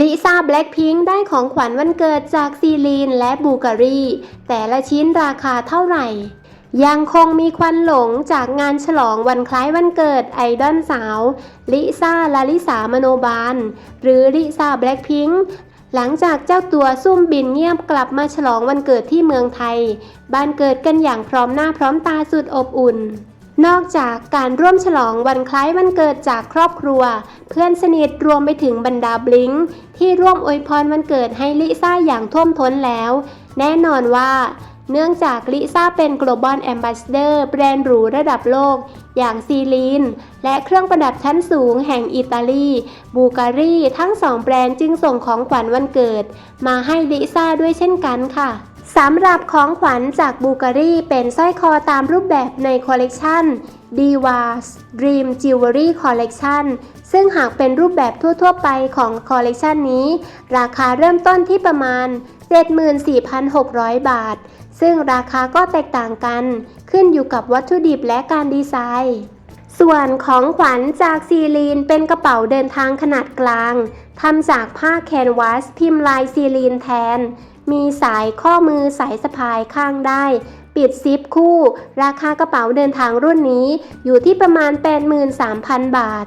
ลิซ่าแบล็คพิงค์ได้ของขวัญวันเกิดจากซีลีนและบูการีแต่ละชิ้นราคาเท่าไหร่ ยังคงมีควันหลงจากงานฉลองวันคล้ายวันเกิดไอดอลสาวลิซ่าลาลิสามโนบาล หรือลิซ่าแบล็คพิงค์หลังจากเจ้าตัวซุ่มบินเงียบกลับมาฉลองวันเกิดที่เมืองไทย บ้านเกิดกันอย่างพร้อมหน้าพร้อมตาสุดอบอุ่น นอกจากการร่วมฉลองวันคล้ายวันเกิดจากครอบครัว เพื่อนสนิทรวมไปถึงบรรดาบลิงที่ร่วมอวยพรวันเกิดให้ลิซ่าอย่างท่วมท้นแล้ว แน่นอนว่า เนื่องจากลิซ่าเป็น global ambassador แบรนด์หรูระดับโลก อย่างซีลีน และเครื่องประดับชั้นสูงแห่งอิตาลี บูการีทั้งสองแบรนด์จึงส่งของขวัญวันเกิด มาให้ลิซ่าด้วยเช่นกันค่ะ สำหรับของขวัญจากบูการีเป็นสร้อยคอตามรูปแบบในคอลเลกชัน Divas Dream Jewelry Collection ซึ่งหากเป็นรูปแบบทั่ว ๆ ไปของคอลเลกชันนี้ ราคาเริ่มต้นที่ประมาณ 74,600 บาท ซึ่งราคาก็แตกต่างกัน ขึ้นอยู่กับวัตถุดิบและการดีไซน์ ส่วนของขวัญจากซีลีนเป็นกระเป๋าเดินทางขนาดกลางทำจากผ้าแคนวาสพิมพ์ลายซีลีนแทน มีสายข้อมือสายสะพายข้างได้ ปิดซิปคู่ ราคากระเป๋าเดินทางรุ่นนี้อยู่ที่ประมาณ 83,000 บาท